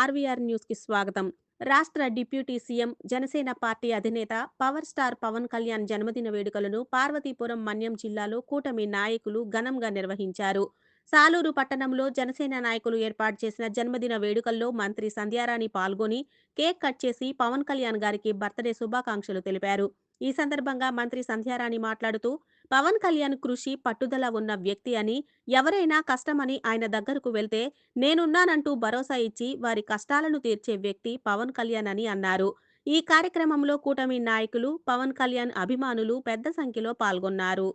RVR న్యూస్కి స్వాగతం. రాష్ట్ర డిప్యూటీ సీఎం జనసేన పార్టీ అధినేత పవర్ స్టార్ పవన్ కళ్యాణ్ జన్మదిన వేడుకలను పార్వతీపురం మన్యం జిల్లాలో కూటమి నాయకులు ఘనంగా నిర్వహించారు. సాలూరు పట్టణంలో జనసేన నాయకులు ఏర్పాటు చేసిన జన్మదిన వేడుకల్లో మంత్రి సంధ్యారాణి పాల్గొని కేక్ కట్ చేసి పవన్ కళ్యాణ్ గారికి బర్త్డే శుభాకాంక్షలు తెలిపారు. ఈ సందర్భంగా మంత్రి సంధ్యారాణి మాట్లాడుతూ పవన్ కళ్యాణ్ కృషి పట్టుదల ఉన్న వ్యక్తి అని ఎవరైనా కష్టమని ఆయన దగ్గరకు వెళ్తే నేనున్నానంటూ భరోసా ఇచ్చి వారి కష్టాలను తీర్చే వ్యక్తి పవన్ కళ్యాణ్ అని అన్నారు ఈ కార్యక్రమంలో కూటమి నాయకులు పవన్ కళ్యాణ్ అభిమానులు పెద్ద సంఖ్యలో పాల్గొన్నారు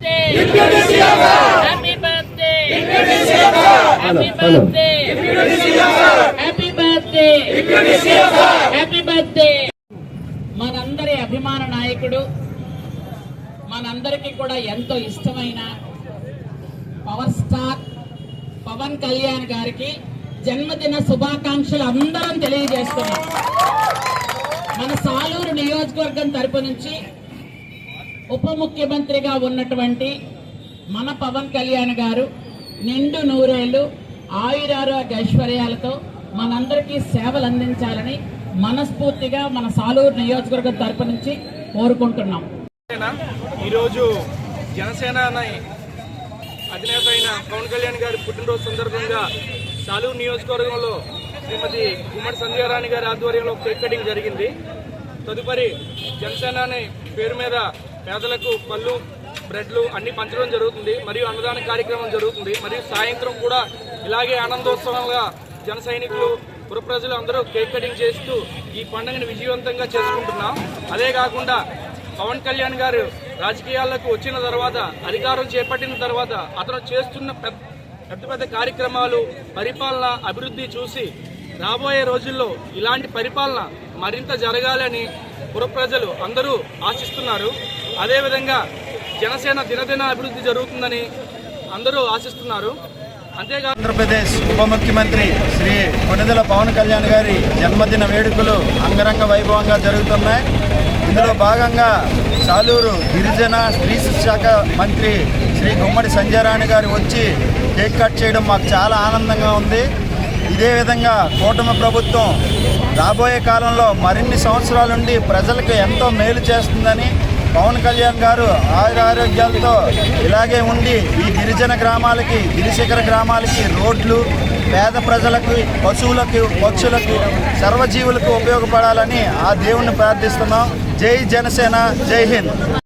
Happy birthday! Happy birthday! Happy birthday! అభిమాన నాయకుడు. మనందరికీ కూడా ఎంతో ఇష్టమైన పవర్ స్టార్ పవన్ కళ్యాణ్ గారికి జన్మదిన శుభాకాంక్షలు అందరం తెలియజేస్తున్నాం. మన సాలూరు నియోజకవర్గం తరపు నుంచి ఉప ముఖ్యమంత్రిగా ఉన్నటువంటి మన పవన్ కళ్యాణ్ గారు నిండు నూరేళ్ళు ఆయురారోగ్య ఐశ్వర్యాలతో మనందరికీ సేవలు అందించాలని మనస్ఫూర్తిగా మన సాలూరు నియోజకవర్గం తరపు నుంచి కోరుకుంటున్నాం. ఈరోజు జనసేన అధినేత అయిన పవన్ కళ్యాణ్ గారి పుట్టినరోజు సందర్భంగా సాలూరు నియోజకవర్గంలో శ్రీమతి గుమ్మడి సంధ్యారాణి గారి ఆధ్వర్యంలో కేక్ కటింగ్ జరిగింది. తదుపరి జనసేన పేరు మీద పేదలకు పళ్ళు బ్రెడ్లు అన్ని పంచడం జరుగుతుంది. మరియు అన్నదాన కార్యక్రమం జరుగుతుంది. మరియు సాయంత్రం కూడా ఇలాగే ఆనందోత్సవంగా జన సైనికులు పుర ప్రజలు అందరూ కేక్ కటింగ్ చేస్తూ ఈ పండుగను విజయవంతంగా చేసుకుంటున్నాం. అదే కాకుండా పవన్ కళ్యాణ్ గారు రాజకీయాలకు వచ్చిన తర్వాత అధికారం చేపట్టిన తర్వాత అతను చేస్తున్న పెద్ద పెద్ద పెద్ద కార్యక్రమాలు పరిపాలన అభివృద్ధి చూసి రాబోయే రోజుల్లో ఇలాంటి పరిపాలన మరింత జరగాలని పుర ప్రజలు అందరూ ఆశిస్తున్నారు. అదేవిధంగా జనసేన దినదిన అభివృద్ధి జరుగుతుందని అందరూ ఆశిస్తున్నారు. ఆంధ్రప్రదేశ్ ఉప ముఖ్యమంత్రి శ్రీ కొనిదెల పవన్ కళ్యాణ్ గారి జన్మదిన వేడుకలు అంగరంగ వైభవంగా జరుగుతున్నాయి. ఇందులో భాగంగా సాలూరు గిరిజన స్త్రీ శాఖ మంత్రి శ్రీ గుమ్మడి సంజయరాణి గారు వచ్చి కేక్ కట్ చేయడం మాకు చాలా ఆనందంగా ఉంది. ఇదే విధంగా కూటమి ప్రభుత్వం రాబోయే కాలంలో మరిన్ని సంవత్సరాల నుండి ప్రజలకు ఎంతో మేలు చేస్తుందని పవన్ కళ్యాణ్ గారు ఆయురారోగ్యాలతో ఇలాగే ఉండి ఈ గిరిజన గ్రామాలకి గిరిశిఖర గ్రామాలకి రోడ్లు పేద ప్రజలకు పశువులకు పక్షులకు సర్వజీవులకు ఉపయోగపడాలని ఆ దేవుణ్ణి ప్రార్థిస్తున్నాం. జై జనసేన జై హింద్.